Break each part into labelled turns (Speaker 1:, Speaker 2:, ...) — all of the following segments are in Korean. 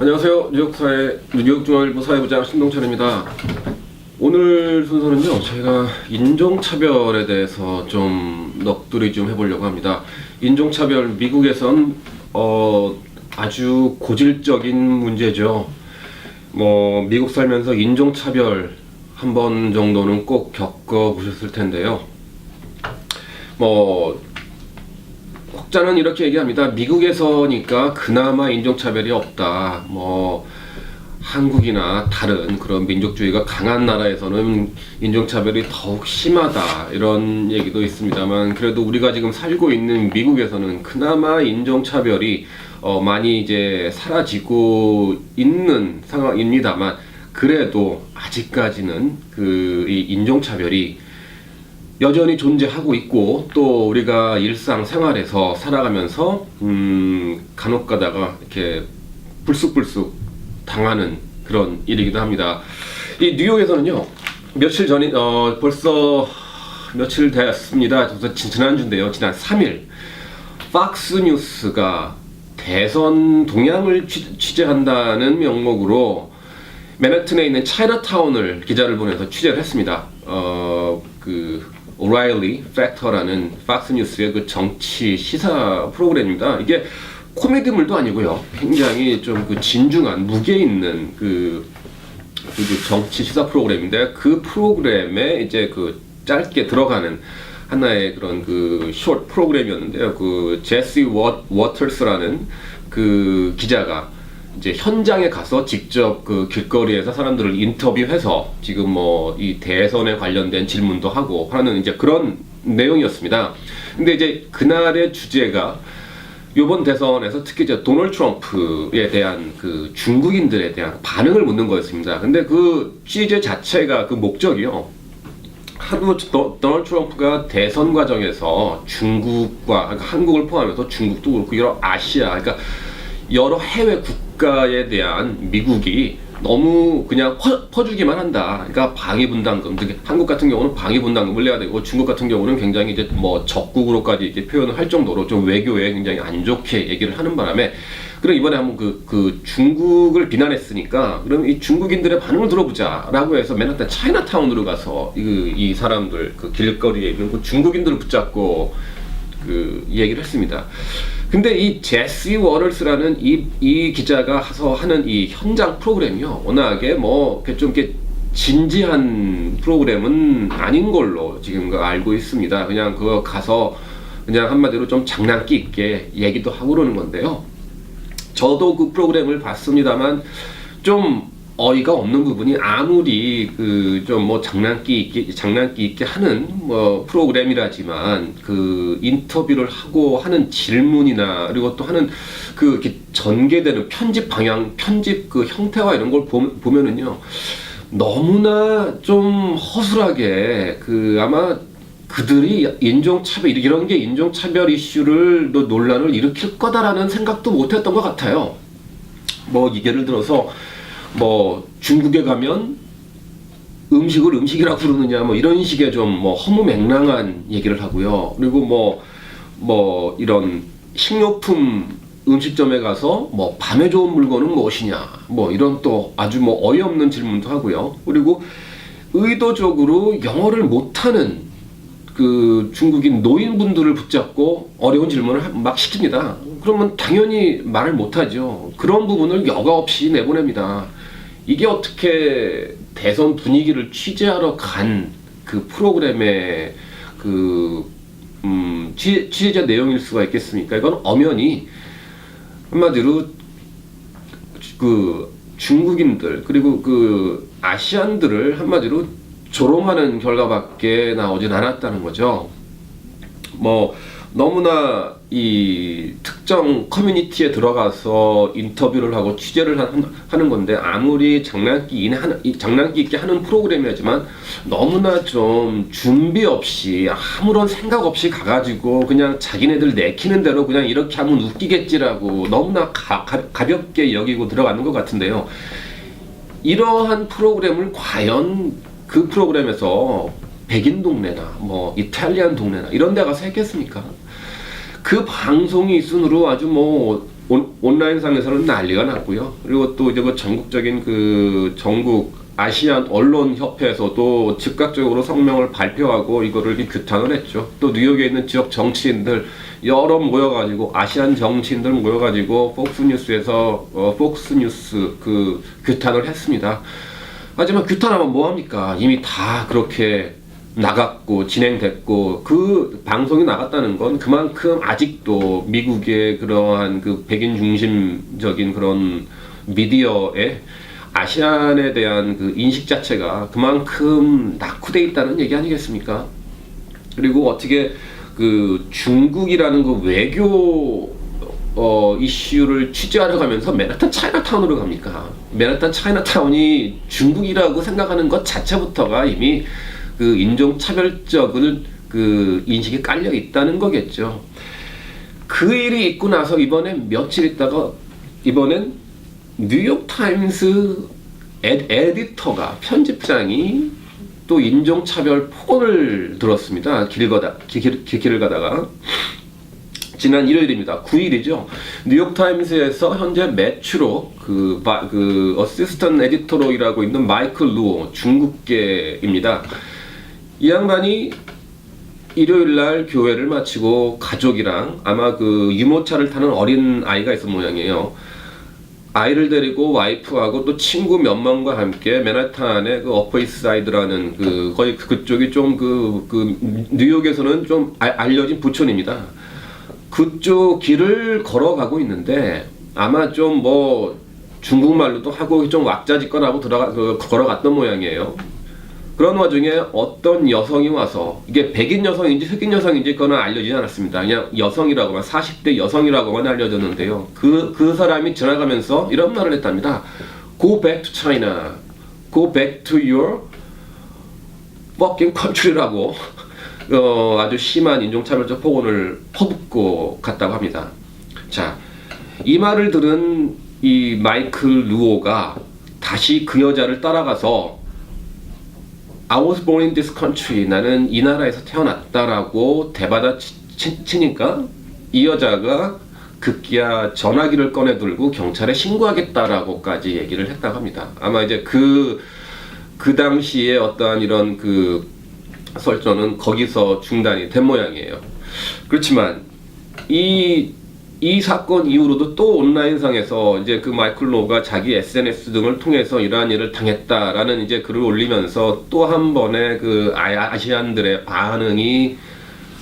Speaker 1: 안녕하세요. 뉴욕 사회 뉴욕 중앙일보 사회부장 신동철입니다. 오늘 순서는요, 제가 인종차별에 대해서 좀 넋두리 좀 해보려고 합니다. 인종차별 미국에선 어, 아주 고질적인 문제죠. 뭐 미국 살면서 인종차별 한 번 정도는 꼭 겪어 보셨을 텐데요. 뭐 혹자는 이렇게 얘기합니다. 미국에서니까 그나마 인종차별이 없다. 뭐 한국이나 다른 그런 민족주의가 강한 나라에서는 인종차별이 더욱 심하다 이런 얘기도 있습니다만 그래도 우리가 지금 살고 있는 미국에서는 그나마 인종차별이 어 많이 이제 사라지고 있는 상황입니다만 그래도 아직까지는 그이 인종차별이 여전히 존재하고 있고 또 우리가 일상 생활에서 살아가면서 음 간혹 가다가 이렇게 불쑥불쑥 당하는 그런 일이기도 합니다. 이 뉴욕에서는요 며칠 전이 어 벌써 며칠 지- 지난주인데요. 지난 3일 팍스 뉴스가 대선 동향을 취- 취재한다는 명목으로 맨해튼에 있는 차이나타운을 기자를 보내서 취재를 했습니다. 어, 그 오라일리 팩터라는 팍스 뉴스의 그 정치 시사 프로그램입니다. 이게 코미디물도 아니고요. 굉장히 좀 그 진중한 무게 있는 그, 그 정치 시사 프로그램인데 그 프로그램에 이제 그 짧게 들어가는 하나의 그런 그 숏 프로그램이었는데요. 그 제시 워, 워터스라는 그 기자가 이제 현장에 가서 직접 그 길거리에서 사람들을 인터뷰해서 지금 뭐 이 대선에 관련된 질문도 하고 하는 이제 그런 내용이었습니다. 근데 이제 그날의 주제가 이번 대선에서 특히 이제 도널드 트럼프에 대한 그 중국인들에 대한 반응을 묻는 거였습니다. 근데 그 취재 자체가 그 목적이요. 하루 도, 도널드 트럼프가 대선 과정에서 중국과 그러니까 한국을 포함해서 중국도 그렇고 여러 아시아 그러니까 여러 해외 국가에 대한 미국이 너무 그냥 퍼, 퍼주기만 한다. 그러니까 방위분담금, 한국 같은 경우는 방위분담금을 내야 되고 중국 같은 경우는 굉장히 이제 뭐 적국으로까지 이렇게 표현을 할 정도로 좀 외교에 굉장히 안 좋게 얘기를 하는 바람에 그럼 이번에 한번 그, 그 중국을 비난했으니까 그럼 이 중국인들의 반응을 들어보자라고 해서 맨하탄 차이나타운으로 가서 이, 이 사람들 그 길거리에 있는 그 중국인들을 붙잡고 그 얘기를 했습니다. 근데 이 제시 워럴스라는 이, 이 기자가 해서 하는 이 현장 프로그램이요. 워낙에 뭐, 이렇게 좀 이렇게 진지한 프로그램은 아닌 걸로 지금 그 알고 있습니다. 그냥 그거 가서 그냥 한마디로 좀 장난기 있게 얘기도 하고 그러는 건데요. 저도 그 프로그램을 봤습니다만 좀 어이가 없는 부분이 아무리 그 좀 뭐 장난기 있게 장난기 있게 하는 뭐 프로그램이라지만 그 인터뷰를 하고 하는 질문이나 그리고 또 하는 그 이렇게 전개되는 편집 방향, 편집 그 형태와 이런 걸 보, 보면은요 너무나 좀 허술하게 그 아마 그들이 인종차별 이런 게 인종차별 이슈를 또 논란을 일으킬 거다라는 생각도 못했던 것 같아요. 뭐 예를 들어서 뭐 중국에 가면 음식을 음식이라고 부르느냐 뭐 이런 식의 좀 뭐 허무맹랑한 얘기를 하고요. 그리고 뭐뭐 이런 식료품 음식점에 가서 뭐 밤에 좋은 물건은 무엇이냐 뭐 이런 또 아주 뭐 어이없는 질문도 하고요. 그리고 의도적으로 영어를 못하는 그 중국인 노인분들을 붙잡고 어려운 질문을 하- 막 시킵니다. 그러면 당연히 말을 못하죠. 그런 부분을 여과 없이 내보냅니다. 이게 어떻게 대선 분위기를 취재하러 간 그 프로그램의 그 음, 취, 취재자 내용일 수가 있겠습니까? 이건 엄연히 한마디로 그 중국인들 그리고 그 아시안들을 한마디로 조롱하는 결과밖에 나오진 않았다는 거죠. 뭐 너무나 이 특정 커뮤니티에 들어가서 인터뷰를 하고 취재를 하- 하는 건데 아무리 장난기 이 장난기 있게 하는 프로그램이지만 너무나 좀 준비 없이 아무런 생각 없이 가가지고 그냥 자기네들 내키는 대로 그냥 이렇게 하면 웃기겠지라고 너무나 가, 가, 가볍게 여기고 들어가는 것 같은데요. 이러한 프로그램을 과연 그 프로그램에서 백인 동네나 뭐 이탈리안 동네나 이런 데 가서 했겠습니까? 그 방송이 순으로 아주 뭐 온, 온라인상에서는 난리가 났고요. 그리고 또 이제 그 전국적인 그 전국 아시안 언론 협회에서도 즉각적으로 성명을 발표하고 이거를 규탄을 했죠. 또 뉴욕에 있는 지역 정치인들 여러 모여가지고 아시안 정치인들 모여가지고 폭스뉴스에서 어, 폭스뉴스 그 규탄을 했습니다. 하지만 규탄하면 뭐합니까? 이미 다 그렇게 나갔고 진행됐고 그 방송이 나갔다는 건 그만큼 아직도 미국의 그러한 그 백인 중심적인 그런 미디어에 아시안에 대한 그 인식 자체가 그만큼 낙후돼 있다는 얘기 아니겠습니까? 그리고 어떻게 그 중국이라는 그 외교 어, 이슈를 취재하러 가면서 맨하탄 차이나타운으로 갑니까? 맨하탄 차이나타운이 중국이라고 생각하는 것 자체부터가 이미 그 인종차별적을 그 인식이 깔려 있다는 거겠죠. 그 일이 있고 나서 이번에 며칠 있다가 이번엔 뉴욕 타임스 에, 에디터가 편집장이 또 인종차별 폭언을 들었습니다. 길 가다 길, 길, 길을 가다가 지난 일요일입니다. 9일이죠. 뉴욕 타임스에서 현재 매추로 그, 바, 그 어시스턴트 에디터로 일하고 있는 마이클 루오 중국계입니다. 이 양반이 일요일 날 교회를 마치고 가족이랑 아마 그 유모차를 타는 어린 아이가 있을 모양이에요. 아이를 데리고 와이프하고 또 친구 몇 명과 함께 맨하탄의 그 어퍼이스사이드라는 그 거의 그쪽이 좀그그 뉴욕에서는 좀 알- 알려진 부촌입니다. 그쪽 길을 걸어가고 있는데 아마 좀 뭐 중국말로도 하고 좀 왁자지껄하고 들어가 그 걸어갔던 모양이에요. 그런 와중에 어떤 여성이 와서 이게 백인 여성인지 흑인 여성인지 그거는 알려지지 않았습니다. 그냥 여성이라고만 40대 여성이라고만 알려졌는데요. 그그 사람이 지나가면서 이런 말을 했답니다. Go back to China. Go back to your fucking country라고 어, 아주 심한 인종차별적 폭언을 퍼붓고 갔다고 합니다. 자, 이 말을 들은 이 마이클 루오가 다시 그 여자를 따라가서 I was born in this country. 나는 이 나라에서 태어났다라고 대받아 치니까 이 여자가 급기야 전화기를 꺼내 들고 경찰에 신고하겠다라고까지 얘기를 했다고 합니다. 아마 이제 그, 그 당시에 어떠한 이런 그 설전은 거기서 중단이 된 모양이에요. 그렇지만 이, 이 사건 이후로도 또 온라인상에서 이제 그 마이클 로가 자기 SNS 등을 통해서 이러한 일을 당했다라는 이제 글을 올리면서 또 한 번의 그 아- 아시안들의 반응이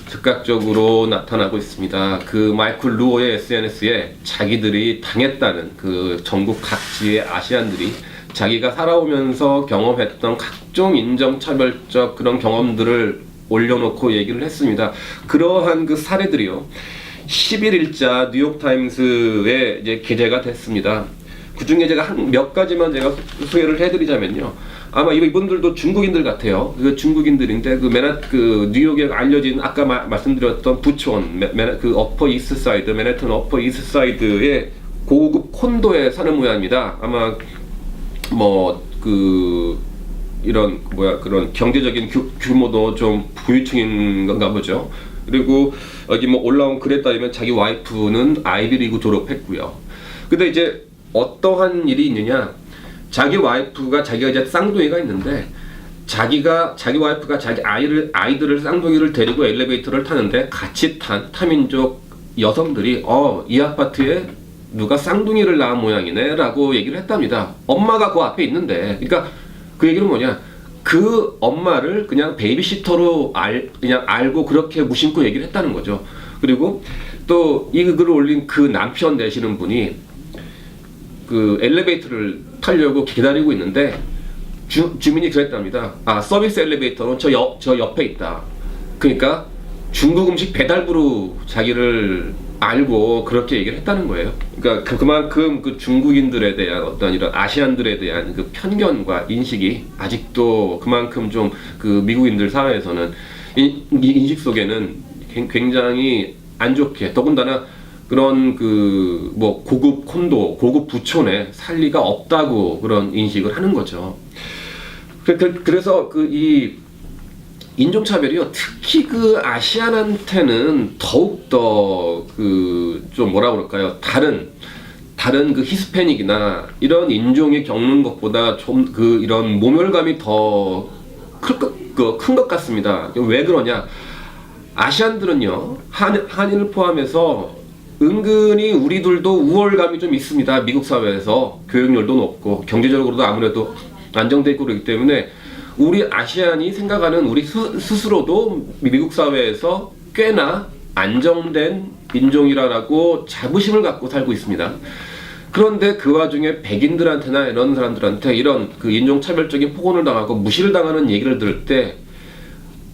Speaker 1: 즉각적으로 나타나고 있습니다. 그 마이클 루오의 SNS에 자기들이 당했다는 그 전국 각지의 아시안들이 자기가 살아오면서 경험했던 각종 인정차별적 그런 경험들을 올려놓고 얘기를 했습니다. 그러한 그 사례들이요. 11일자 뉴욕타임스에 이제 게재가 됐습니다. 그 중에 제가 한 몇 가지만 제가 소개를 해드리자면요. 아마 이분들도 중국인들 같아요. 그 중국인들인데 그 맨하 그 뉴욕에 알려진 아까 마- 말씀드렸던 부촌 메- 메- 그 어퍼 이스트 사이드 맨해튼 어퍼 이스트 사이드의 고급 콘도에 사는 모양입니다. 아마 뭐 그 이런 뭐야 그런 경제적인 규, 규모도 좀 부유층인 건가 보죠. 그리고 여기 뭐 올라온 글에 따르면 자기 와이프는 아이비리그 졸업했고요. 근데 이제 어떠한 일이 있느냐? 자기 와이프가 자기가 이제 쌍둥이가 있는데 자기가 자기 와이프가 자기 아이를 아이들을 쌍둥이를 데리고 엘리베이터를 타는데 같이 탄 타민족 여성들이 어 이 아파트에 누가 쌍둥이를 낳은 모양이네라고 얘기를 했답니다. 엄마가 그 앞에 있는데, 그러니까 그 얘기는 뭐냐? 그 엄마를 그냥 베이비시터로 알 그냥 알고 그렇게 무심코 얘기를 했다는 거죠. 그리고 또 이 글을 올린 그 남편 되시는 분이 그 엘리베이터를 타려고 기다리고 있는데 주, 주민이 그랬답니다. 아 서비스 엘리베이터는 저, 옆, 저 옆에 있다. 그러니까 중국 음식 배달부로 자기를 알고 그렇게 얘기를 했다는 거예요. 그러니까 그, 그만큼 그 중국인들에 대한 어떤 이런 아시안들에 대한 그 편견과 인식이 아직도 그만큼 좀 그 미국인들 사회에서는 이, 이 인식 속에는 굉- 굉장히 안 좋게 더군다나 그런 그 뭐 고급 콘도, 고급 부촌에 살 리가 없다고 그런 인식을 하는 거죠. 그- 그- 그래서 그이 인종차별이요 특히 그 아시안한테는 더욱 더 그 좀 뭐라 그럴까요? 다른 다른 그 히스패닉이나 이런 인종이 겪는 것보다 좀 그 이런 모멸감이 더 큰것 것 같습니다. 왜 그러냐? 아시안들은요 한 한인을 포함해서 은근히 우리들도 우월감이 좀 있습니다. 미국 사회에서 교육열도 높고 경제적으로도 아무래도 안정돼 있고 그렇기 때문에 우리 아시안이 생각하는 우리 스, 스스로도 미국 사회에서 꽤나 안정된 인종이라고 자부심을 갖고 살고 있습니다. 그런데 그 와중에 백인들한테나 이런 사람들한테 이런 그 인종차별적인 폭언을 당하고 무시를 당하는 얘기를 들을 때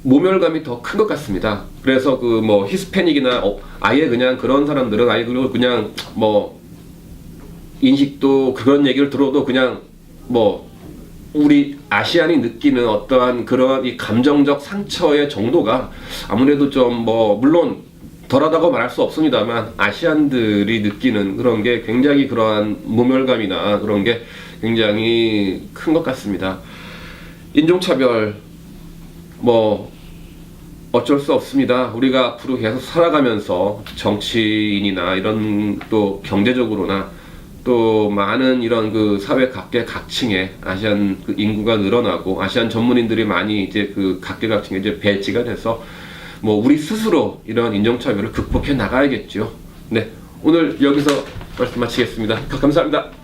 Speaker 1: 모멸감이 더 큰 것 같습니다. 그래서 그 뭐 히스패닉이나 어, 아예 그냥 그런 사람들은 아예 그냥 뭐 인식도 그런 얘기를 들어도 그냥 뭐 우리 아시안이 느끼는 어떠한 그러한 이 감정적 상처의 정도가 아무래도 좀 뭐 물론 덜하다고 말할 수 없습니다만 아시안들이 느끼는 그런 게 굉장히 그러한 모멸감이나 그런 게 굉장히 큰 것 같습니다. 인종차별 뭐 어쩔 수 없습니다. 우리가 앞으로 계속 살아가면서 정치인이나 이런 또 경제적으로나 또 많은 이런 그 사회 각계 각층에 아시안 그 인구가 늘어나고 아시안 전문인들이 많이 이제 그 각계 각층에 이제 배치가 돼서 뭐 우리 스스로 이런 인종차별을 극복해 나가야겠죠. 네 오늘 여기서 말씀 마치겠습니다. 감사합니다.